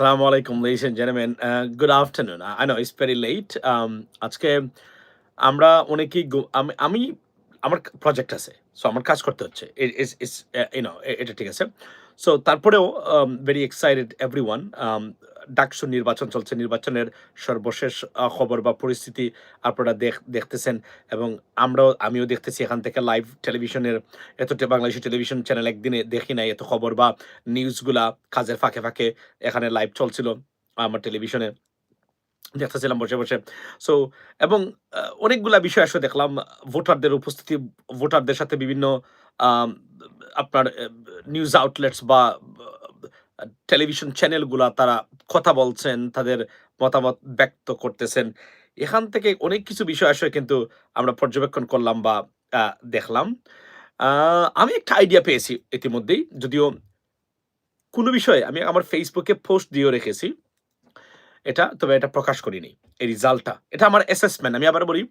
And gentlemen. Uh, good afternoon. I I know it's very late. Um, আজকে আমরা অনেকেই আমি আমি আমার প্রজেক্ট আছে সো আমার কাজ করতে হচ্ছে ইউনো এটা ঠিক আছে সো তারপরেও very excited every one DUCSU নির্বাচন চলছে, নির্বাচনের সর্বশেষ খবর বা পরিস্থিতি আপনারা দেখ- দেখতেছেন এবং আমরাও, আমিও দেখতেছি এখান থেকে লাইভ টেলিভিশনের এতটা বাংলাদেশি টেলিভিশন চ্যানেল একদিনে দেখি নাই এত খবর বা নিউজগুলা কাজের ফাঁকে ফাঁকে এখানে লাইভ চলছিল আমার টেলিভিশনে দেখতেছিলাম বসে বসে। সো এবং অনেকগুলা বিষয় আসলে দেখলাম ভোটারদের উপস্থিতি ভোটারদের সাথে বিভিন্ন আপনার নিউজ আউটলেটস বা টেলিভিশন চ্যানেলগুলা তারা কথা বলছেন, তাদের মতামত ব্যক্ত করতেছেন। এখান থেকে অনেক কিছু বিষয় আসলে কিন্তু আমরা পর্যবেক্ষণ করলাম বা দেখলাম। আমি একটা আইডিয়া পেয়েছি ইতিমধ্যেই, যদিও কোনো বিষয়ে আমি আমার ফেসবুকে পোস্ট দিয়েও রেখেছি। এটা, তবে এটা প্রকাশ করিনি, এই রেজাল্টটা। এটা আমার অ্যাসেসমেন্ট আমি আবার বলি,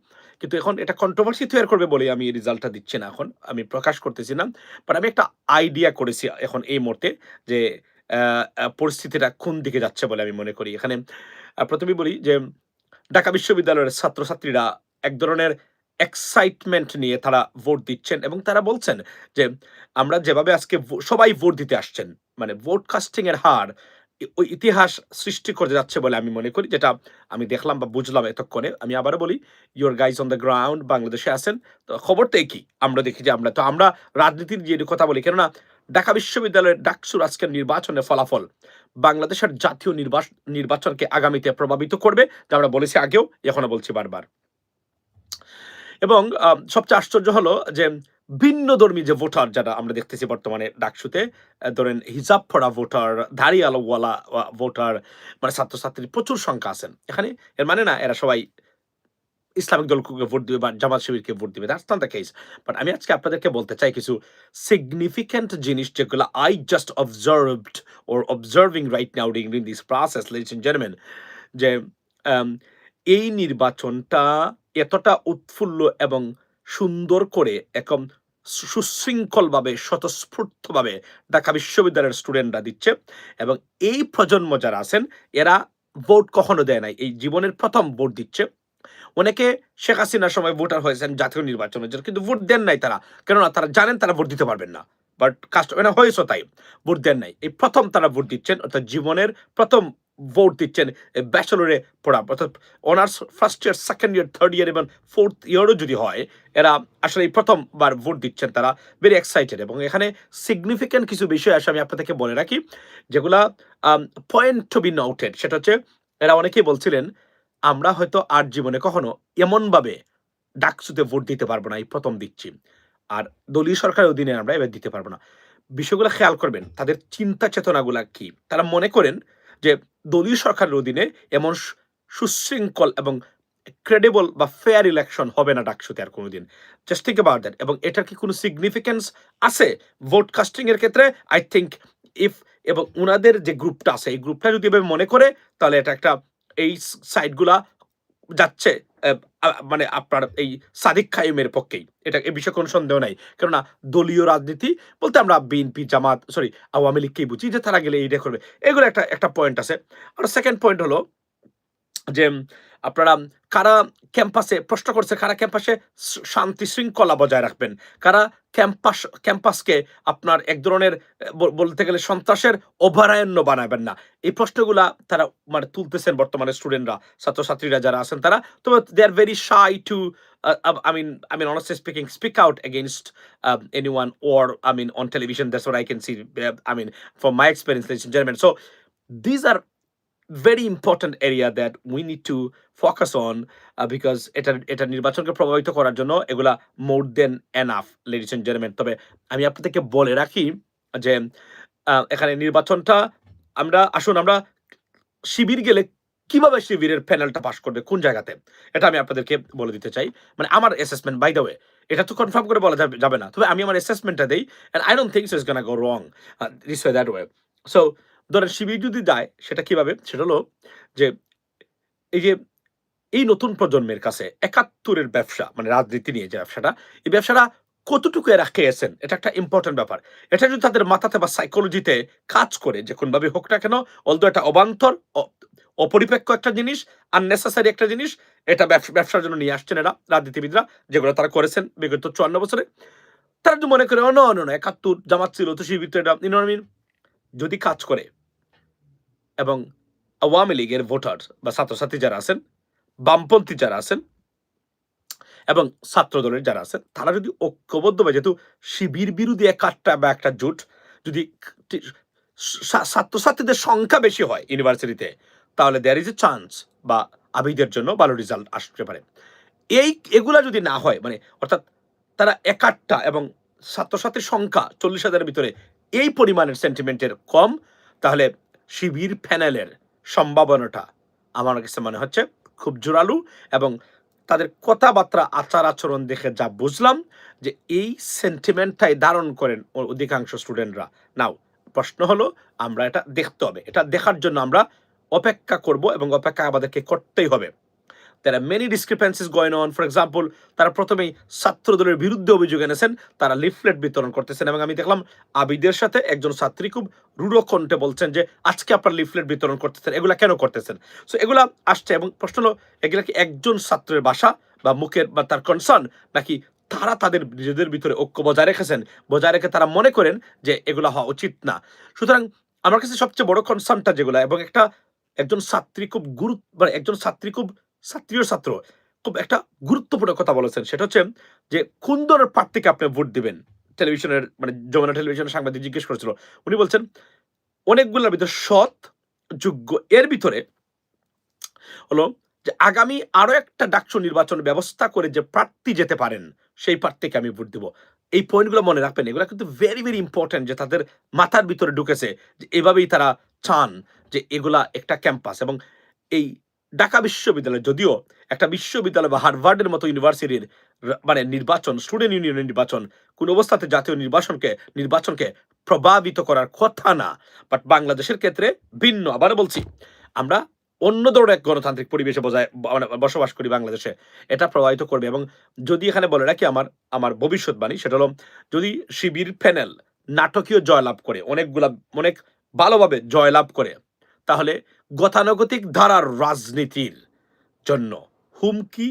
কিন্তু এখন এটা কন্ট্রোভার্সি তৈরি করবে বলে আমি এই রেজাল্টটা দিচ্ছি না এখন, আমি প্রকাশ করতেছি না। বাট আমি একটা আইডিয়া করেছি এখন এই মুহূর্তে যে পরিস্থিতিটা কোন দিকে যাচ্ছে বলে আমি মনে করি। এখানে আহ, প্রথমে বলি যে ঢাকা বিশ্ববিদ্যালয়ের ছাত্রছাত্রীরা এক ধরনের এক্সাইটমেন্ট নিয়ে তারা ভোট দিচ্ছেন এবং তারা বলছেন যে আমরা যেভাবে আজকে সবাই ভোট দিতে আসছেন মানে ভোট কাস্টিং এর হার ওই ইতিহাস সৃষ্টি করতে যাচ্ছে বলে আমি মনে করি যেটা আমি দেখলাম বা বুঝলাম এতক্ষণে। আমি আবারও বলি your guys on the ground বাংলাদেশে আছেন তো খবরটা কি আমরা দেখি যে আমরা তো আমরা রাজনীতির যে কথা বলি কেননা ঢাকা বিশ্ববিদ্যালয়ের ডাকসুর আজকের নির্বাচনের ফলাফল বাংলাদেশের জাতীয় নির্বাচন নির্বাচনকে আগামীতে প্রভাবিত করবে, যা আমরা বলেছি আগেও, এখনও বলছি বারবার। এবং সবচেয়ে আশ্চর্য হলো যে ভিন্ন ধর্মী যে ভোটার যারা আমরা দেখতেছি বর্তমানে ডাকসুতে ধরেন হিজাব পড়া ভোটার দাড়ি ভোটার মানে ছাত্রছাত্রী প্রচুর সংখ্যা আছেন। এখানে এর মানে না, এরা সবাই ইসলামিক দলকে ভোট দিবে বা জামাত শিবিরকে ভোট দিবে that's not the case but আমি আজকে আপনাদেরকে বলতে চাই কিছু সিগনিফিক্যান্ট জিনিস যেগুলো I just observed or observing right now during this process ladies and gentleman যে এই নির্বাচনটা এতটা উৎফুল্ল এবং সুন্দর করে একদম সু- সুশৃঙ্খলভাবে, স্বতঃস্ফূর্তভাবে ঢাকা বিশ্ববিদ্যালয়ের স্টুডেন্টরা দিচ্ছে এবং এই প্রজন্ম যারা আছেন, এরা ভোট কখনো দেয় নাই। এই জীবনের প্রথম ভোট দিচ্ছে। অনেকে শেখ হাসিনার সময় ভোটার হয়েছেন জাতীয় নির্বাচনের জন্য, কিন্তু ভোট দেন নাই তারা। কেননা তারা জানেন তারা ভোট দিতে পারবেন না। বাট কাস্ট মানে হয়েছে তাই ভোট দেন নাই। এই প্রথম তারা ভোট দিচ্ছেন, অর্থাৎ জীবনের প্রথম ভোট দিচ্ছেন ব্যাচেলরে পড়া, অর্থাৎ honours first year second year third year এবং ফোর্থ ইয়ারও যদি হয়, এরা আসলে এই প্রথমবার ভোট দিচ্ছেন তারা। ভেরি এক্সাইটেড এবং এখানে সিগনিফিক্যান্ট কিছু বিষয় আসে, আমি আপনাদেরকে বলে রাখি, যেগুলা পয়েন্ট টু বি নোটেড সেটা হচ্ছে, এরা অনেকেই বলছিলেন আমরা হয়তো আর জীবনে কখনো এমনভাবে ডাকসুতে ভোট দিতে পারব না এই প্রথম দিচ্ছি। আর দলীয় সরকারের অধীনে আমরা এবার দিতে পারব না। বিষয়গুলো খেয়াল করবেন, তাদের চিন্তা চেতনাগুলা কি? তারা মনে করেন যে দলীয় সরকারের অধীনে এমন সুশৃঙ্খল এবং ক্রেডিবল বা ফেয়ার ইলেকশন হবে না ডাকসুতে আর কোনোদিন। জাস্ট থিঙ্ক অ্যাবাউট দ্যাট এবং এটার কি কোনো সিগনিফিকেন্স আছে? ভোট কাস্টিংয়ের ক্ষেত্রে আই থিঙ্ক ইফ এবং ওনাদের যে গ্রুপটা আছে, এই গ্রুপটা যদি এভাবে মনে করে, তাহলে এটা একটা এই সাইটগুলা যাচ্ছে মানে আপনার এই সাদিক খাইমের পক্ষেই। এটা এ বিষয়ে কোনো সন্দেহ নাই। কেননা দলীয় রাজনীতি বলতে আমরা বিএনপি, জামাত, সরি, আওয়ামী লীগকেই বুঝি, যে তারা গেলে এইটা করবে। এগুলো একটা একটা পয়েন্ট আছে। আর সেকেন্ড পয়েন্ট হলো যে আপনারা কারা ক্যাম্পাসে প্রশ্ন করছে কারা ক্যাম্পাসে শান্তি শৃঙ্খলা বজায় রাখবেন? কারা ক্যাম্পাস ক্যাম্পাসকে আপনার এক ধরনের বলতে গেলে সন্ত্রাসের অভয়ারণ্য বানাবেন না? এই প্রশ্নগুলা তারা মানে তুলতেছেন বর্তমানে স্টুডেন্টরা ছাত্রছাত্রীরা যারা আছেন তারা। তবে they are very shy to I mean I mean honestly speaking speak out against anyone or I mean on television that's what I can see uh, I mean from my experience ladies and gentlemen. Very important area that we need to focus on uh, because এটা এটা নির্বাচনকে প্রভাবিত করার জন্য এগুলা more than enough ladies and gentleman তবে আমি আপনাদেরকে বলে রাখি যে এখানে নির্বাচনটা আমরা আসুন আমরা শিবির গেলে কীভাবে শিবিরের প্যানেলটা পাস করবে কোন জায়গাতে? এটা আমি আপনাদেরকে বলে দিতে চাই। মানে আমার অ্যাসেসমেন্ট বাই দ্য ওয়ে এটা তো কনফার্ম করে বলা যাবে না। তবে আমি আমার অ্যাসেসমেন্টটা দেই and I don't think is gonna go wrong this way that way so ধরেন শিবির যদি দেয়, সেটা কীভাবে? সেটা হলো যে, এই যে, এই নতুন প্রজন্মের কাছে একাত্তরের ব্যবসা মানে রাজনীতি নিয়ে যে ব্যবসাটা, এই ব্যবসাটা কতটুকু এরা খেয়েছেন? এটা একটা ইম্পর্টেন্ট ব্যাপার। এটা যদি তাদের মাথাতে বা সাইকোলজিতে কাজ করে, যে কোনভাবে হোক না কেন অলদো এটা অবান্তর অপরিপেক্ষ একটা জিনিস আননেসেসারি একটা জিনিস, এটা ব্যবসা- ব্যবসার জন্য নিয়ে আসছেন এরা, রাজনীতিবিদরা, যেগুলো তারা করেছেন বিগত চুয়ান্ন বছরে। তারা যদি মনে করে অন্য অন্য একাত্তর জামাত ছিল তো শিবির এটা, you know what I mean? যদি কাজ করে এবং আওয়ামী লীগের ভোটার বা ছাত্রছাত্রী যারা আছেন, বামপন্থী যারা আছেন এবং ছাত্র দলের যারা আছেন, তারা যদি ঐক্যবদ্ধভাবে যেহেতু শিবির বিরোধী একটা বা একটা জোট যদি ছাত্রছাত্রীদের সংখ্যা বেশি হয় ইউনিভার্সিটিতে, তাহলে দেয়ার ইজ এ চান্স বা আবিদের জন্য ভালো রেজাল্ট আসতে পারে। এই, এগুলা যদি না হয় মানে অর্থাৎ তারা একাট্টা এবং ছাত্রছাত্রীর সংখ্যা চল্লিশ হাজারের ভিতরে এই পরিমাণের সেন্টিমেন্টের কম, তাহলে শিবির প্যানেলের সম্ভাবনাটা আমার কাছে মনে হচ্ছে খুব জোরালো এবং তাদের কথাবার্তা, আচার আচরণ দেখে যা বুঝলাম যে এই সেন্টিমেন্টটাই ধারণ করেন ও- অধিকাংশ স্টুডেন্টরা নাও প্রশ্ন হলো, আমরা এটা দেখতে হবে। এটা দেখার জন্য আমরা অপেক্ষা করব এবং অপেক্ষা আমাদেরকে করতেই হবে। There are many discrepancies going on. For example তারা প্রথমেই ছাত্র দলের বিরুদ্ধে অভিযোগ এনেছেন, তারা লিফলেট বিতরণ করতেছেন এবং আমি দেখলাম আবিদের সাথে একজন ছাত্রী খুব রূঢ় কণ্ঠে বলছেন যে, আজকে আপনার লিফলেট বিতরণ করতেছেন, এগুলা কেন করতেছেন? সো এগুলা আসছে এবং প্রশ্ন হলো, এগুলা কি একজন ছাত্রের বাসা বা মুখের বা তার কনসার্ন নাকি তারা তাদের নিজেদের ভিতরে ঐক্য বজায় রেখেছেন? বজায় রেখে তারা মনে করেন যে, এগুলা হওয়া উচিত না। সুতরাং আমার কাছে সবচেয়ে বড় কনসার্নটা যেগুলা এবং একটা, একজন ছাত্রী খুব গুরুত্ব মানে একজন ছাত্রী খুব ছাত্রীয় ছাত্র। খুব একটা গুরুত্বপূর্ণ কথা বলেছেন। সেটা হচ্ছে যে কোন ধরনের প্রার্থীকে আপনি ভোট দিবেন। টেলিভিশনের মানে যমুনা টেলিভিশনের সাংবাদিক জিজ্ঞেস করেছিল। উনি বলছেন, অনেকগুলোর ভিতরে সৎ, যোগ্য, এর ভিতরে হলো যে, আগামী আরও একটা ডাকসু নির্বাচন ব্যবস্থা করে যে প্রার্থী যেতে পারেন, সেই প্রার্থীকে আমি ভোট দিব। এই পয়েন্টগুলো মনে রাখবেন। এগুলো কিন্তু ভেরি ভেরি ইম্পর্টেন্ট যে, তাদের মাথার ভিতরে ঢুকেছে যে, এভাবেই তারা চান যে, এগুলা একটা ক্যাম্পাস এবং এই ঢাকা বিশ্ববিদ্যালয়, যদিও একটা বিশ্ববিদ্যালয় বা হার্ভার্ডের মতো ইউনিভার্সিটির মানে নির্বাচন, স্টুডেন্ট ইউনিয়নের নির্বাচন, কোন অবস্থাতে জাতীয় নির্বাচনকে নির্বাচনকে প্রভাবিত করার কথা না। বাট বাংলাদেশের ক্ষেত্রে ভিন্ন আবার বলছি, আমরা অন্য ধরনের এক গণতান্ত্রিক পরিবেশে বজায় মানে বসবাস করি বাংলাদেশে। এটা প্রভাবিত করবে এবং যদি এখানে বলে রাখি আমার আমার ভবিষ্যৎবাণী, সেটা হলো যদি শিবির প্যানেল নাটকীয় জয়লাভ করে, অনেকগুলা, অনেক ভালোভাবে জয়লাভ করে তাহলে গতানুগতিক ধারার রাজনীতির জন্য হুমকি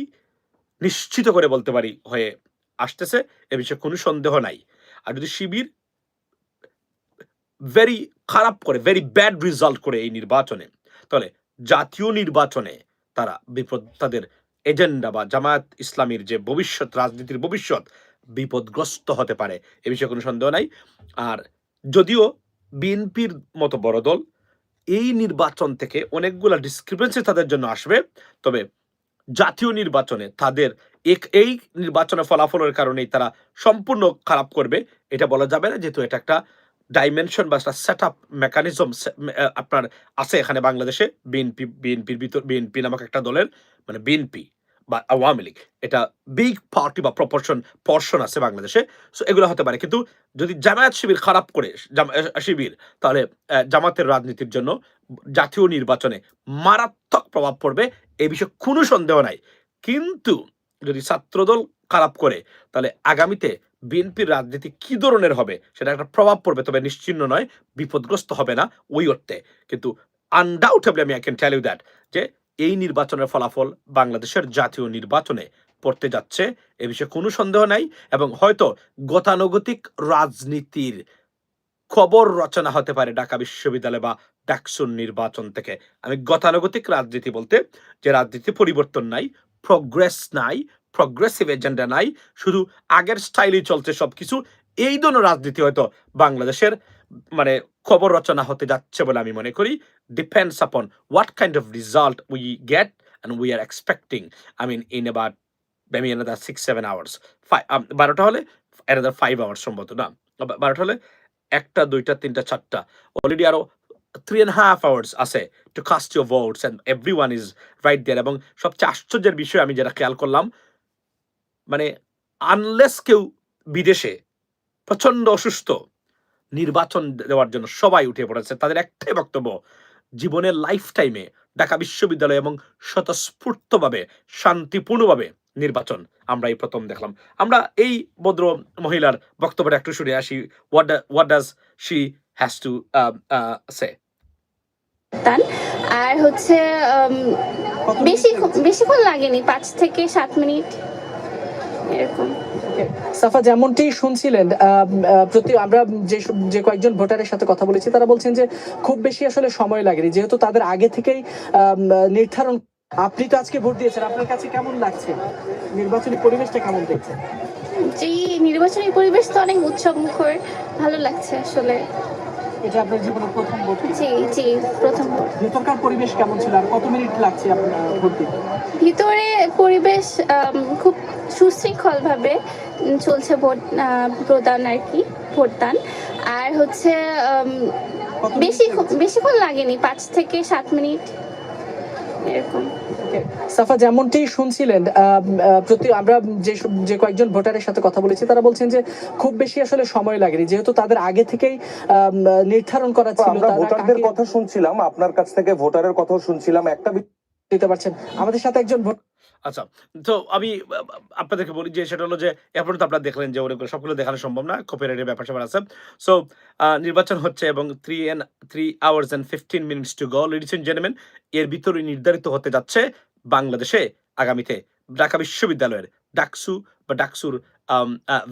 নিশ্চিত করে বলতে পারি হয়ে আসতেছে, এ বিষয়ে কোনো সন্দেহ নাই। আর যদি শিবির ভেরি খারাপ করে ভেরি ব্যাড রেজাল্ট করে এই নির্বাচনে, তাহলে জাতীয় নির্বাচনে তারা বিপদ, তাদের এজেন্ডা বা জামায়াত ইসলামীর যে ভবিষ্যৎ, রাজনীতির ভবিষ্যৎ বিপদগ্রস্ত হতে পারে, এ বিষয়ে কোনো সন্দেহ নাই। আর যদিও বিএনপির মতো বড় দল এই নির্বাচন থেকে অনেকগুলো ডিসক্রিপেন্সি তাদের জন্য আসবে। তবে জাতীয় নির্বাচনে তাদের এক- এই নির্বাচনে ফলাফলের কারণেই তারা সম্পূর্ণ খারাপ করবে। এটা বলা যাবে না, যেহেতু এটা একটা ডাইমেনশন বা একটা সেট আপ মেকানিজম আপনার আছে এখানে বাংলাদেশে, বিএনপি, বিএনপির ভিতর, বিএনপি নামক একটা দলের মানে বিএনপি। বা আওয়ামী লীগ, এটা বিগ পার্টি বা প্রপোর্শন পর্শন আছে বাংলাদেশে সো এগুলো হতে পারে। কিন্তু যদি জামায়াত শিবির খারাপ করে শিবির, তাহলে জামাতের রাজনীতির জন্য জাতীয় নির্বাচনে মারাত্মক প্রভাব পড়বে, এ বিষয়ে কোনো সন্দেহ নাই। কিন্তু যদি ছাত্রদল খারাপ করে, তাহলে আগামীতে বিএনপির রাজনীতি কি ধরনের হবে, সেটা একটা প্রভাব পড়বে, তবে নিশ্চিন্ন নয়, বিপদগ্রস্ত হবে না ওই অর্থে। কিন্তু আনডাউটেবলি আমি I can tell you that যে এই নির্বাচনের ফলাফল বাংলাদেশের জাতীয় নির্বাচনে পড়তে যাচ্ছে, এ বিষয়ে কোনো সন্দেহ নাই এবং হয়তো গতানুগতিক রাজনীতির খবর রচনা হতে পারে ঢাকা বিশ্ববিদ্যালয় বা ডাকসুন নির্বাচন থেকে। আমি গতানুগতিক রাজনীতি বলতে যে রাজনীতি পরিবর্তন নাই প্রগ্রেস নাই প্রগ্রেসিভ এজেন্ডা নাই, শুধু আগের স্টাইলেই চলছে সবকিছু, এই ধরনের রাজনীতি হয়তো বাংলাদেশের মানে খবর রচনা হতে যাচ্ছে বলে আমি মনে করি। Depends upon what kind of result we get and we are expecting I mean in about maybe another six seven hours বারোটা হলে অ্যানাদার ফাইভ আওয়ার্স সম্ভবত, না? বারোটা হলে একটা, দুইটা, তিনটা, চারটা। অলরেডি আরও থ্রি অ্যান্ড হাফ আওয়ার্স আছে to cast your votes and everyone is right there এবং সবচেয়ে আশ্চর্যের বিষয় আমি যেটা খেয়াল করলাম মানে আনলেস কেউ বিদেশে প্রচণ্ড অসুস্থ নির্বাচন দেওয়ার জন্য সবাই উঠে পড়েছে। তাদের একটাই বক্তব্য জীবনের লাইফ টাইমে ঢাকা বিশ্ববিদ্যালয় এবং স্বতঃস্ফূর্তভাবে শান্তিপূর্ণভাবে নির্বাচন। আমরা এই প্রথম দেখলাম। আমরা এই ভদ্র মহিলার বক্তব্যটা একটু শুনে আসি। What what does she has to say তান আর হচ্ছে বেশি বেশিক্ষণ লাগেনি পাঁচ থেকে সাত মিনিট এরকম. সাফা, যেমনটি শুনছিলেন প্রতি আমরা যে যে কয়েকজন ভোটারের সাথে কথা বলেছি, তারা বলছেন যে খুব বেশি আসলে সময় লাগেনি। যেহেতু তাদের আগে থেকেই নির্ধারণ, আপনি তো আজকে ভোট দিয়েছেন, আপনার কাছে কেমন লাগছে? নির্বাচনী পরিবেশটা কেমন দেখছেন? যে নির্বাচনী পরিবেশ তো অনেক উৎসব মুখর ভালো লাগছে আসলে। এটা আপনার জীবনের প্রথম ভোট জি জি প্রথম। ভোট। ভেতরকার পরিবেশ কেমন ছিল? আর কত মিনিট লাগছে আপনার ভোট দিতে ভিতরে পরিবেশ খুব সুশৃঙ্খলভাবে চলছে ভোট প্রদান আর কি ভোটদান। আর হচ্ছে বেশি বেশিক্ষণ লাগেনি পাঁচ থেকে সাত মিনিট এরকম. সাফা যেমনটি শুনছিলেন প্রতি আমরা যে যে কয়েকজন ভোটারের সাথে কথা বলেছি তারা বলছেন যে খুব বেশি আসলে সময় লাগেনি। যেহেতু তাদের আগে থেকেই আহ, নির্ধারণ করা ছিল আমরা ভোটারদের কথা শুনছিলাম আপনার কাছ থেকে ভোটারের কথাও শুনছিলাম। একটা দিতে পারছেন। আমাদের সাথে একজন ভোট আচ্ছা তো আমি আপনাদেরকে বলি যে সেটা হলো যে এরপরে তো আপনারা দেখলেন যে ওরকম সবগুলো দেখানো সম্ভব না কপিরাইটের ব্যাপার স্যাপার আছে। সো নির্বাচন হচ্ছে এবং three and three hours and fifteen minutes to go ladies and gentleman এর ভিতরে নির্ধারিত হতে যাচ্ছে বাংলাদেশে আগামীতে, ঢাকা বিশ্ববিদ্যালয়ের ডাকসু বা ডাকসুর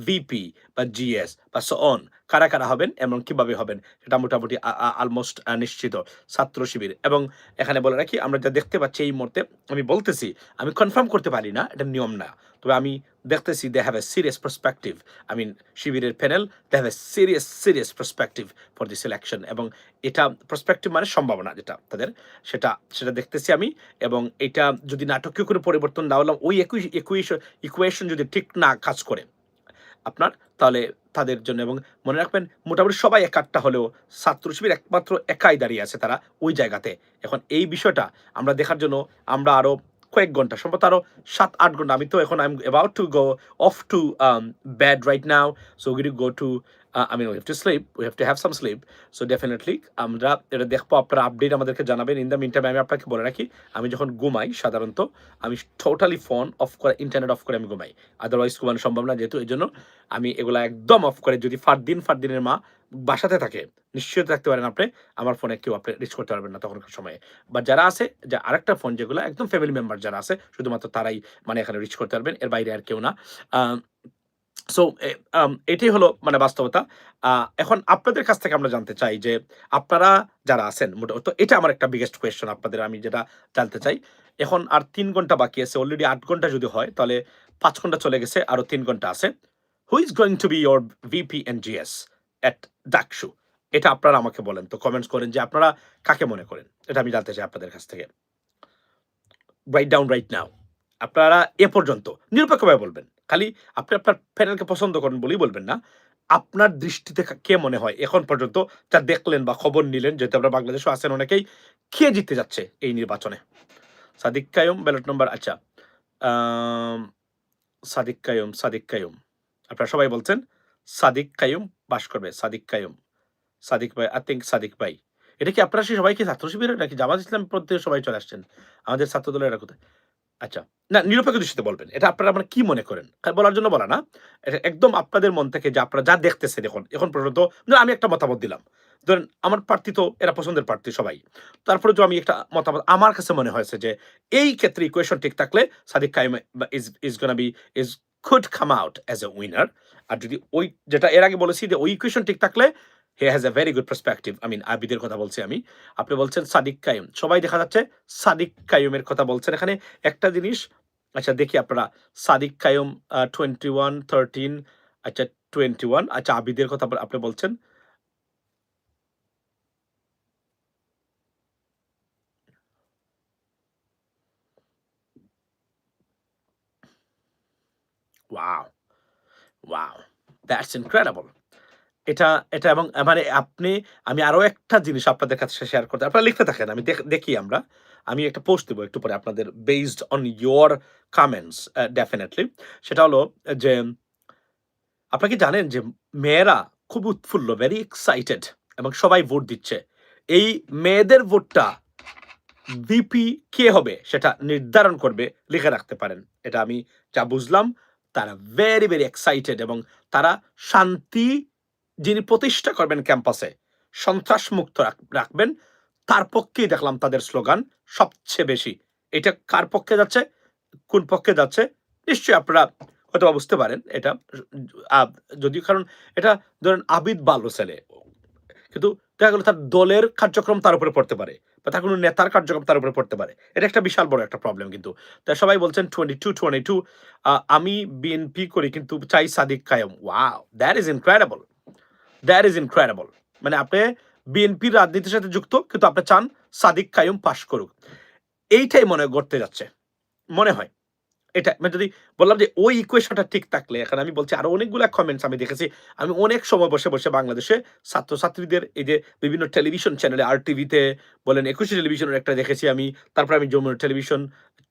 ভিপি বা জিএস বা সন কারা কারা হবেন এবং কীভাবে হবেন, সেটা মোটামুটি অলমোস্ট নিশ্চিত ছাত্র শিবির। এবং এখানে বলে রাখি, আমরা যা দেখতে পাচ্ছি এই মুহূর্তে, আমি বলতেছি, আমি কনফার্ম করতে পারি না, এটা নিয়ম না। তবে আমি দেখতেছি they have a serious perspective I mean শিবিরের panel they have a serious serious perspective for this election এবং এটা পার্সপেক্টিভ মানে সম্ভাবনা যেটা তাদের, সেটা সেটা দেখতেছি আমি, এবং এটা যদি নাটকীয় করে পরিবর্তন না হলাম ওই একই ইকুয়েশন ইকুয়েশন যদি ঠিক না কাজ করে আপনার, তাহলে তাদের জন্য। এবং মনে রাখবেন, মোটামুটি সবাই একাট্টা হলেও ছাত্র শিবির একমাত্র একাই দাঁড়িয়ে আছে তারা ওই জায়গাতে। এখন এই বিষয়টা আমরা দেখার জন্য আমরা আরও কয়েক ঘণ্টা, সম্ভবত আরও সাত, আট ঘণ্টা, আমি তো এখন I am about to go off to bed right now so we go to I mean we have to sleep we have to have some sleep so definitely আমরা এটা দেখব, আপনারা আপডেট আমাদেরকে জানাবেন। ইন দ্য মিন টাইম আমি আপনাকে বলে রাখি, আমি যখন ঘুমাই, সাধারণত আমি টোটালি ফোন অফ করে ইন্টারনেট অফ করে আমি ঘুমাই। আদারওয়াইজ ঘুমানো সম্ভব না, যেহেতু এই জন্য আমি এগুলা একদম অফ করে, যদি ফার দিন ফার দিনের মা বাসাতে থাকে, নিশ্চয়ই থাকতে পারেন আপনি, আমার ফোনে কেউ আপনি রিচ করতে পারবেন না তখনকার সময়ে। বা যারা আছে, যে আরেকটা ফোন যেগুলো, একদম ফ্যামিলি মেম্বার যারা আছে, শুধুমাত্র তারাই মানে এখানে রিচ করতে পারবেন, এর বাইরে আর কেউ না। সো এটাই হলো মানে বাস্তবতা। এখন আপনাদের কাছ থেকে আমরা জানতে চাই যে আপনারা যারা আছেন তো এটা আমার একটা বিগেস্ট কোয়েশ্চন আপনাদের আমি যেটা জানতে চাই। এখন আর তিন ঘণ্টা বাকি আছে অলরেডি আট ঘণ্টা যদি হয়, তাহলে পাঁচ ঘণ্টা চলে গেছে, আরও তিন ঘণ্টা আছে। Who is going to be your VP and GS at DUCSU এটা আপনারা আমাকে বলেন, তো কমেন্টস করেন যে আপনারা কাকে মনে করেন, এটা আমি জানতে চাই আপনাদের কাছ থেকে। রাইট ডাউন রাইট নাও আপনারা এ পর্যন্ত, নিরপেক্ষভাবে বলবেন। খালি আপনি আপনার প্যানেলকে পছন্দ করেন বলেই বলবেন না। আপনার দৃষ্টিতে কে মনে হয়? এখন পর্যন্ত যা দেখলেন বা খবর নিলেন, যেহেতু আপনারা বাংলাদেশও আছেন অনেকেই, কে জিততে যাচ্ছে এই নির্বাচনে? সাদিক কায়ুম ব্যালট নম্বর আচ্ছা সাদিক কায়ুম সাদিক কায়ুম। আপনারা সবাই বলছেন, সাদিক কায়ুম বাস করবে সাদিক কায়ুম, সাদিক ভাই আই থিঙ্ক সাদিক ভাই। এটা কি আপনারা সবাই কি ছাত্র শিবিরের নাকি জামাত ইসলাম প্রত্যেকে সবাই চলে আসছেন? আমাদের ছাত্র দলের কোথায়? আচ্ছা। না, নিরপেক্ষ দৃষ্টিতে বলবেন। এটা আপনারা মানে কি মনে করেন? বলার জন্য বলা না। এটা একদম আপনাদের মন থেকে যে আপনারা যা দেখতেছেন এখন এখন পর্যন্ত আমি একটা মতামত দিলাম। ধরেন আমার প্রার্থী তো, এরা পছন্দের প্রার্থী সবাই। তারপরে তো আমি একটা মতামত, আমার কাছে মনে হয়েছে যে এই ক্ষেত্রে ইকুয়েশন ঠিক থাকলে Sadiq Kayem is is gonna be is could come out as a winner আর যদি ওই, যেটা এর আগে বলেছি যে ওই ইকুয়েশন ঠিক থাকলে he has a very good perspective I mean আবিদের কথা বলছি আমি। আপনি বলছেন সাদিক কায়ুম সবাই দেখা যাচ্ছে সাদিক কায়ুমের কথা বলছেন এখানে। একটা জিনিস আচ্ছা দেখি আপনারা। Sadiq Kayum twenty one thirteen আচ্ছা টোয়েন্টি ওয়ান আচ্ছা আবিদের কথা আপনি বলছেন। ওয়াও ওয়াও দ্যাটস ইনক্রেডিবল এটা এটা এবং মানে আপনি, আমি আরও একটা জিনিস আপনাদের কাছে শেয়ার করতে, আপনারা লিখতে থাকেন, আমি দেখ- আমরা। আমি একটা পোস্ট দেবো একটু পরে আপনাদের based on your comments definitely সেটা হলো যে, আপনারা কি জানেন যে মেয়েরা খুব উৎফুল্ল ভেরি এক্সাইটেড এবং সবাই ভোট দিচ্ছে। এই মেয়েদের ভোটটা ভিপি কে হবে সেটা নির্ধারণ করবে, লিখে রাখতে পারেন। এটা আমি যা বুঝলাম, তারা ভেরি ভেরি এক্সাইটেড এবং তারা শান্তি যিনি প্রতিষ্ঠা করবেন ক্যাম্পাসে সন্ত্রাস মুক্ত রাখবেন, তার পক্ষেই দেখলাম তাদের স্লোগান সবচেয়ে বেশি। এটা কার পক্ষে যাচ্ছে? কোন পক্ষে যাচ্ছে? নিশ্চয়ই আপনারা হয়তো বুঝতে পারেন এটা। যদিও কারণ এটা ধরেন আবিদ বালো ছেলে। কিন্তু দেখা গেল তার দলের কার্যক্রম তার উপরে পড়তে পারে বা তার কোনো নেতার কার্যক্রম তার উপরে পড়তে পারে। এটা একটা বিশাল বড় একটা প্রবলেম কিন্তু। তাই সবাই বলছেন টোয়েন্টি টু টোয়েন্টি টু আমি বিএনপি করি কিন্তু চাই Sadiq Kayem. Wow that is incredible that is incredible মানে আপনি বিএনপির রাজনীতির সাথে যুক্ত, কিন্তু আপনি চান সাদিক কায়ুম পাশ করুক। এইটাই মনে করতে যাচ্ছে। মনে হয়। এটা মানে যদি বললাম যে ওই ইকুয়েশনটা ঠিক থাকলে, এখন আমি বলছি আরও অনেকগুলো কমেন্টস আমি দেখেছি, আমি অনেক সময় বসে বসে বাংলাদেশে ছাত্রছাত্রীদের এই যে বিভিন্ন টেলিভিশন চ্যানেলে আর টিভিতে বলেন, একুশে টেলিভিশনের একটা দেখেছি আমি, তারপর আমি Jamuna television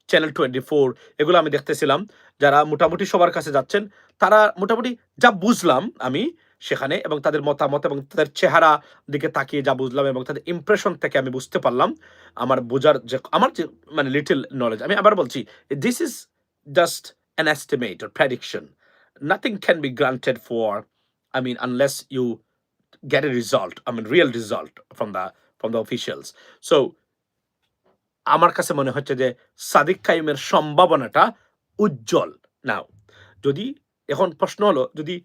channel twenty four এগুলো আমি দেখতেছিলাম, যারা মোটামুটি সবার কাছে যাচ্ছেন, তারা মোটামুটি যা বুঝলাম আমি সেখানে এবং তাদের মতামত এবং তাদের চেহারা দিকে তাকিয়ে যা বুঝলাম এবং তাদের ইমপ্রেশন থেকে আমি বুঝতে পারলাম, আমার বোঝার যে, আমার যে মানে লিটল নলেজ আমি আবার বলছি this is just an estimate or prediction. Nothing can be granted for, I mean, unless you get a result, I mean, real result from the from the officials. So, আমার কাছে মনে হচ্ছে যে সাদিক কাইমের সম্ভাবনাটা উজ্জ্বল নাও যদি এখন প্রশ্ন হলো যদি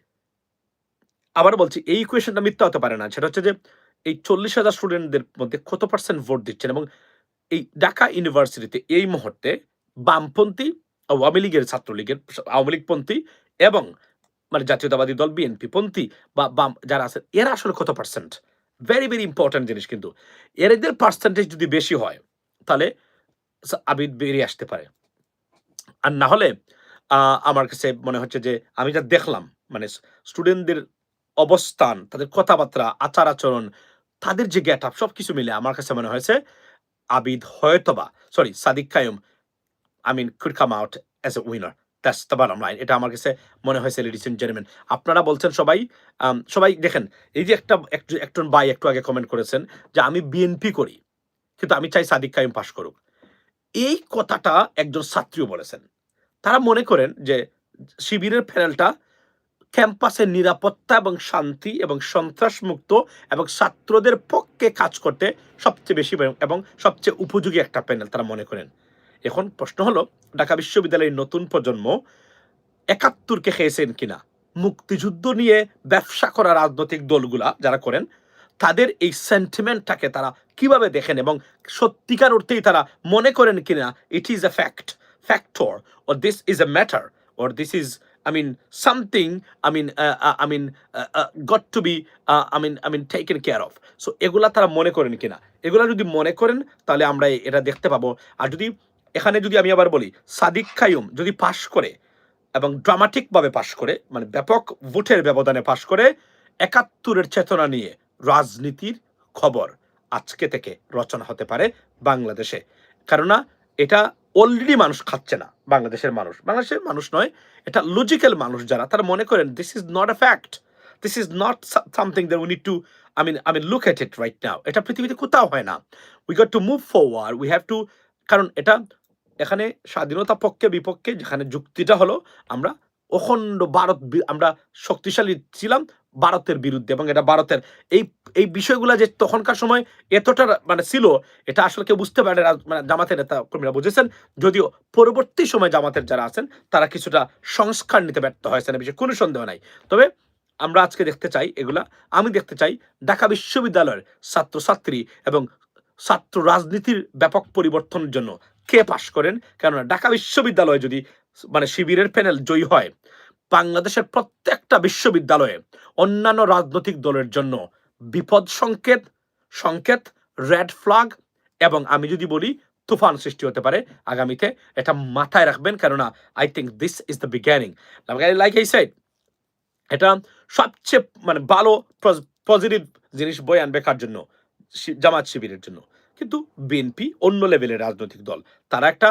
আবার বলছি এই ইকুয়েশনটা মিথ্যা হতে পারে না সেটা হচ্ছে যে এই চল্লিশ হাজার স্টুডেন্টদের মধ্যে কত পার্সেন্ট ভোট দিচ্ছেন এবং এই ঢাকা ইউনিভার্সিটিতে এই মুহূর্তে বামপন্থী আওয়ামী লীগের ছাত্রলীগের আওয়ামী লীগপন্থী এবং মানে জাতীয়তাবাদী দল, বিএনপি পন্থী বা বাম যারা আছে এরা আসলে কত পার্সেন্ট ভেরি ভেরি ইম্পর্টেন্ট জিনিস কিন্তু। এদের পার্সেন্টেজ যদি বেশি হয়, তাহলে আবিদ বেরিয়ে আসতে পারে। আর না হলে আমার কাছে মনে হচ্ছে যে আমি যা দেখলাম মানে স্টুডেন্টদের অবস্থান, তাদের কথাবার্তা, আচার আচরণ, তাদের যে গেট আপ সব কিছু মিলে আমার কাছে মনে হয়েছে, আবিদ হয়তোবা sorry Sadiq Kayum I mean, could come out as a winner. That's the bottom line. এটা আমার কাছে মনে হয়েছে লেডিস এন্ড জেন্টলম্যান আপনারা বলছেন সবাই সবাই দেখেন এই যে একটা একজন- ভাই একটু আগে কমেন্ট করেছেন যে আমি বিএনপি করি কিন্তু আমি চাই সাদিক কাইম পাশ করুক এই কথাটা একজন ছাত্রীও বলেছেন তারা মনে করেন যে শিবিরের প্যানেলটা ক্যাম্পাসের নিরাপত্তা এবং শান্তি এবং সন্ত্রাসমুক্ত এবং ছাত্রদের পক্ষে কাজ করতে সবচেয়ে বেশি এবং সবচেয়ে উপযোগী একটা প্যানেল তারা মনে করেন এখন প্রশ্ন হলো ঢাকা বিশ্ববিদ্যালয়ের নতুন প্রজন্ম একাত্তরকে খেয়েছেন কিনা? মুক্তিযুদ্ধ নিয়ে ব্যবসা করা রাজনৈতিক দলগুলা যারা করেন তাদের এই সেন্টিমেন্টটাকে তারা কীভাবে দেখেন এবং সত্যিকার অর্থেই তারা মনে করেন কিনা? It is a fact factor or this is a matter or this is mean, uh, uh, I mean, uh, uh, got to be, uh, I mean, I mean, taken care of. So এগুলা তারা মনে করেন কিনা? এগুলা যদি মনে করেন তাহলে আমরা এটা দেখতে পাবো। আর যদি এখানে যদি আমি আবার বলি, সাদিক খায়ুম যদি পাশ করে এবং ড্রামাটিকভাবে পাশ করে মানে ব্যাপক ভোটের ব্যবধানে পাশ করে, একাত্তরের চেতনা নিয়ে রাজনীতির খবর আজকে থেকে রচনা হতে পারে বাংলাদেশে। কেননা এটা অলরেডি মানুষ খাচ্ছে না, বাংলাদেশের মানুষ। বাংলাদেশের মানুষ নয়, এটা লজিক্যাল মানুষ যারা, তারা মনে করেন this is not a fact this is not something that we need to I mean I mean look at it right now এটা পৃথিবীতে কোথাও হয় না। We got to move forward we have to কারণ এটা এখানে স্বাধীনতা পক্ষে বিপক্ষে যেখানে যুক্তিটা হলো, আমরা অখণ্ড ভারত আমরা শক্তিশালী ছিলাম ভারতের বিরুদ্ধে এবং এটা ভারতের এই এই বিষয়গুলো যে তখনকার সময় এতটা মানে ছিল, এটা আসলে কেউ বুঝতে পারে মানে জামাতের নেতা কর্মীরা বুঝেছেন। যদিও পরবর্তী সময় জামাতের যারা আছেন, তারা কিছুটা সংস্কার নিতে ব্যর্থ হয়েছেন, এ বিষয়ে কোনো সন্দেহ নাই। তবে আমরা আজকে দেখতে চাই এগুলা। আমি দেখতে চাই ঢাকা বিশ্ববিদ্যালয়ের ছাত্রছাত্রী এবং ছাত্র রাজনীতির ব্যাপক পরিবর্তনের জন্য কে পাশ করেন? কেননা ঢাকা বিশ্ববিদ্যালয়ে যদি মানে শিবিরের প্যানেল জয়ী হয়, বাংলাদেশের প্রত্যেকটা বিশ্ববিদ্যালয়ে অন্যান্য রাজনৈতিক দলের জন্য বিপদ সংকেত সংকেত রেড ফ্ল্যাগ এবং আমি যদি বলি তুফান সৃষ্টি হতে পারে আগামীতে, এটা মাথায় রাখবেন কেননা I think this is the beginning like এই সাইড এটা সবচেয়ে মানে ভালো পজিটিভ জিনিস বই আনবে কার জন্য? জামাত শিবিরের জন্য। কিন্তু বিএনপি অন্য লেভেলের রাজনৈতিক দল। তারা একটা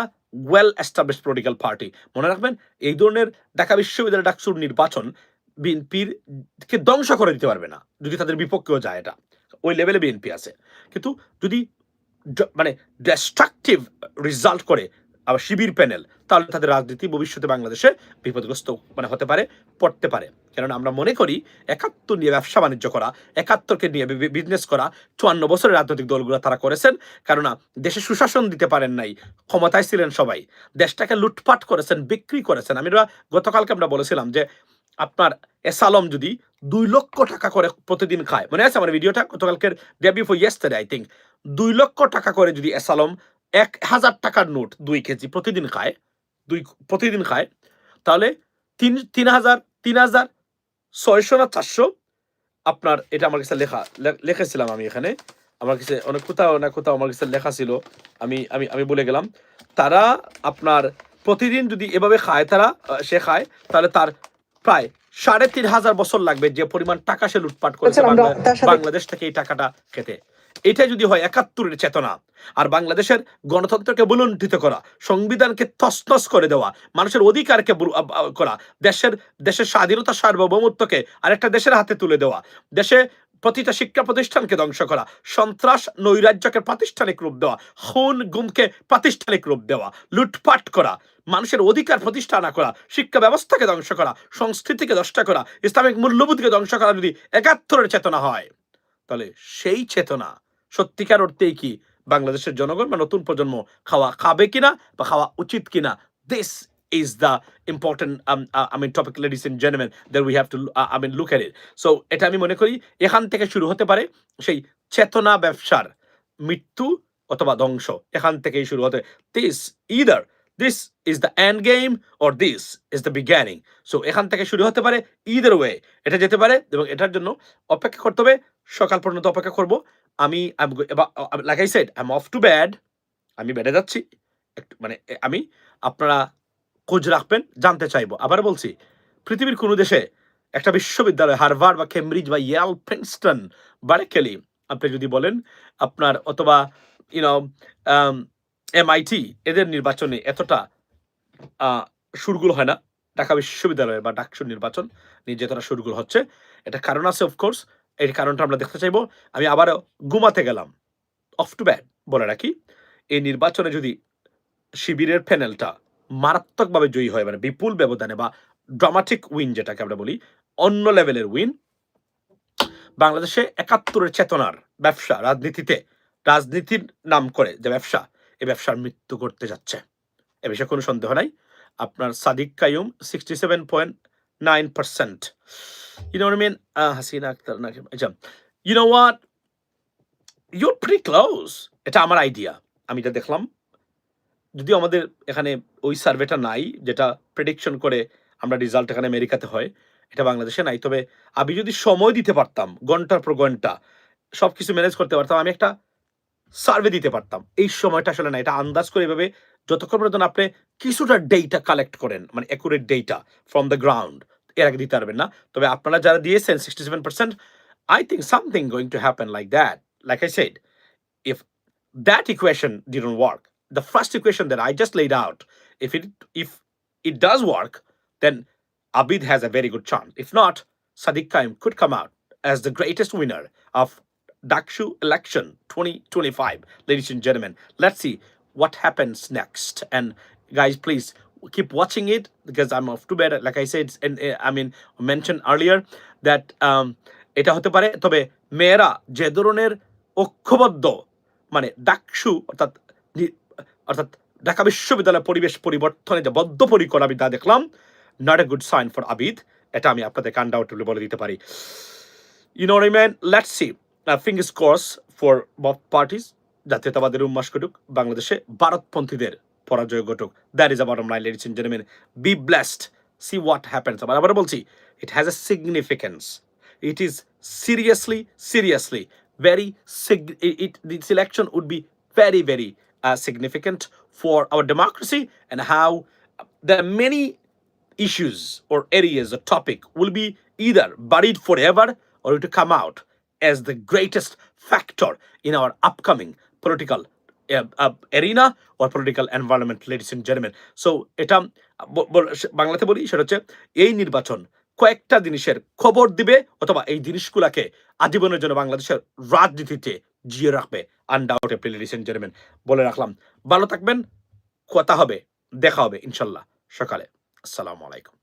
ওয়েল এস্টাবলিশ পলিটিক্যাল পার্টি মনে রাখবেন, এই ধরনের ঢাকা বিশ্ববিদ্যালয় ডাকসুর নির্বাচন বিএনপির কে ধ্বংস করে দিতে পারবে না, যদি তাদের বিপক্ষেও যায় এটা। ওই লেভেলে বিএনপি আছে। কিন্তু যদি মানে ডেস্ট্রাকটিভ রেজাল্ট করে আবার শিবির প্যানেল, তাহলে তাদের রাজনীতি ভবিষ্যতে বাংলাদেশে বিপদগ্রস্ত মানে হতে পারে, পড়তে পারে। কারণ আমরা মনে করি একাত্তর নিয়ে ব্যবসা বাণিজ্য করা, একাত্তরকে নিয়ে বিজনেস করা, চুয়ান্ন বছরের রাজনৈতিক দলগুলো তারা করেছেন। কেননা দেশে সুশাসন দিতে পারেন নাই, ক্ষমতায় ছিলেন সবাই। দেশটাকে লুটপাট করেছেন, বিক্রি করেছেন। আমি গতকালকে আমরা বলেছিলাম যে আপনার এসালম যদি দুই লক্ষ টাকা করে প্রতিদিন খায়, মনে আছে আমার ভিডিওটা? গতকালকের day before yesterday I think দুই লক্ষ টাকা করে যদি এসালম এক হাজার টাকার নোট দুই কেজি প্রতিদিন খায় দুই প্রতিদিন খায়। তাহলে তিন তিন হাজার তিন হাজার ছয়শো না চারশো? আপনার এটা আমার কাছে লেখা লিখেছিলাম আমি এখানে। আমার কাছে অনেক কোথাও না কোথাও আমার কাছে লেখা ছিল। আমি আমি আমি বলে গেলাম। তারা আপনার প্রতিদিন যদি এভাবে খায় তারা সে খায় তাহলে তার প্রায় সাড়ে তিন হাজার বছর লাগবে যে পরিমাণ টাকা সে লুটপাট করেছে আচ্ছা, বাংলাদেশ থেকে এই টাকাটা খেতে। এটা যদি হয় একাত্তরের চেতনা। আর বাংলাদেশের গণতন্ত্রকে বুলণ্ঠিত করা, সংবিধানকে তসনস করে দেওয়া, মানুষের অধিকারকে করা, দেশের দেশের স্বাধীনতা, সার্বভৌমত্বকে আরেকটা দেশের হাতে তুলে দেওয়া, দেশে প্রতিটা শিক্ষা প্রতিষ্ঠানকে ধ্বংস করা, সন্ত্রাস নৈরাজ্যকে প্রাতিষ্ঠানিক রূপ দেওয়া, খুন গুমকে প্রাতিষ্ঠানিক রূপ দেওয়া, লুটপাট করা, মানুষের অধিকার প্রতিষ্ঠা না করা, শিক্ষা ব্যবস্থাকে ধ্বংস করা, সংস্কৃতিকে নষ্ট করা, ইসলামিক মূল্যবোধকে ধ্বংস করা যদি একাত্তরের চেতনা হয়, তাহলে সেই চেতনা সত্যিকার অর্থেই কি বাংলাদেশের জনগণ বা নতুন প্রজন্ম খাওয়া খাবে কিনা বা খাওয়া উচিত কিনা? This is the important um, uh, I mean topic ladies have to uh, I mean look at it. So এটা আমি মনে করি এখান থেকে শুরু হতে পারে সেই চেতনা ব্যবসার মৃত্যু অথবা ধ্বংস। এখান থেকেই শুরু হতে this either this is the end game or this is the beginning. So এখান থেকে শুরু হতে পারে either way এটা যেতে পারে এবং এটার জন্য অপেক্ষা করতে হবে। সকাল পর্যন্ত অপেক্ষা করব। আমি like I said I off to bad আমি বেড়ে যাচ্ছি। একটু মানে আমি আপনারা খোঁজ রাখবেন, জানতে চাইব। আবার বলছি, পৃথিবীর কোনো দেশে একটা বিশ্ববিদ্যালয়, হার্ভার্ড বা কেমব্রিজ বা ইয়াল, প্রিন্সটন, বারেকেলি, আপনি যদি বলেন, আপনার অথবা ইউনো এমআইটি এদের নির্বাচনে এতটা সুরগুলো হয় না। ঢাকা বিশ্ববিদ্যালয়ের বা ডাকসুর নির্বাচন নিয়ে যতটা সুরগুলো হচ্ছে। এটা কারণ আছে অফকোর্স এই কারণটা আমরা দেখতে চাইব। আমি আবারও ঘুমাতে গেলাম। অফ টু ব্যাড বলে রাখি। এই নির্বাচনে যদি শিবিরের প্যানেলটা মারাত্মকভাবে জয়ী হয় মানে বিপুল ব্যবধানে বা ড্রামাটিক উইন যেটাকে আমরা বলি, অন্য লেভেলের উইন বাংলাদেশে একাত্তরের চেতনার ব্যবসা রাজনীতিতে, রাজনীতির নাম করে যে ব্যবসা এই ব্যবসার মৃত্যু করতে যাচ্ছে। এ বিষয়ে কোনো সন্দেহ নাই। আপনার Sadiq Kayum sixty seven point nine percent you know mean Hasina Akter নাকি আচ্ছা you know what your pre close এটা আমার আইডিয়া আমি যা দেখলাম। যদিও আমাদের এখানে ওই সার্ভেটা নাই, যেটা প্রেডিকশন করে আমরা রেজাল্ট এখানে আমেরিকাতে হয়, এটা বাংলাদেশে নাই। তবে আমি যদি সময় দিতে পারতাম, ঘণ্টার পর ঘণ্টা সব কিছু ম্যানেজ করতে পারতাম, আমি একটা সার্ভে দিতে পারতাম। এই সময়টা আসলে না, এটা আন্দাজ করে এভাবে যতক্ষণ পর্যন্ত আপনি কিছুটা ডেটা কালেক্ট করেন মানে accurate data from the ground এর আগে দিতে পারবেন না তবে আপনারা যারা দিয়েছেন sixty seven percent I think something going to happen like that like I said if that equation didn't work the first equation that i just laid out if it if it does work then abid has a very good chance if not sadiq kaim could come out as the greatest winner of dakshu election 2025 ladies and gentlemen let's see what happens next and guys please keep watching it because i'm off to bed. Like i said and uh, i mean mentioned earlier that um এটা হতে পারে তবে মেয়েরা যে ধরনের ঐক্যবদ্ধ মানে ডাকসু অর্থাৎ অর্থাৎ ঢাকা বিশ্ববিদ্যালয়ের পরিবেশ পরিবর্তনে যে বদ্ধপরিকর আমি তা দেখলাম not a good sign for Abid এটা আমি আপনাদের আনডাউটেবলি বলে দিতে পারি। You know remain let's see fingers crossed for both parties জাতীয়তাবাদের উন্মাস ঘটুক বাংলাদেশে ভারতপন্থীদের পরাজয় ঘটুক দ্যাট ইজ আবার my ladies and gentleman be blessed see what happens আবার আবার বলছি it has a significance it is seriously, seriously very sig- it, it this election would be very, very uh, significant for our democracy and how there are many issues or areas or topic will be either buried forever or to come out as the greatest factor in our upcoming political arena or political environment, ladies and gentlemen. So এটা বাংলাতে বলি সেটা হচ্ছে এই নির্বাচন কয়েকটা জিনিসের খবর দিবে অথবা এই জিনিসগুলাকে আজীবনের জন্য বাংলাদেশের রাজনীতিতে জিয়ে রাখবে আনডাউটেবলি লেডিস এন্ড জেন্টলম্যান বলে রাখলাম। ভালো থাকবেন কথা হবে দেখা হবে ইনশাল্লাহ সকালে। আসসালামু আলাইকুম।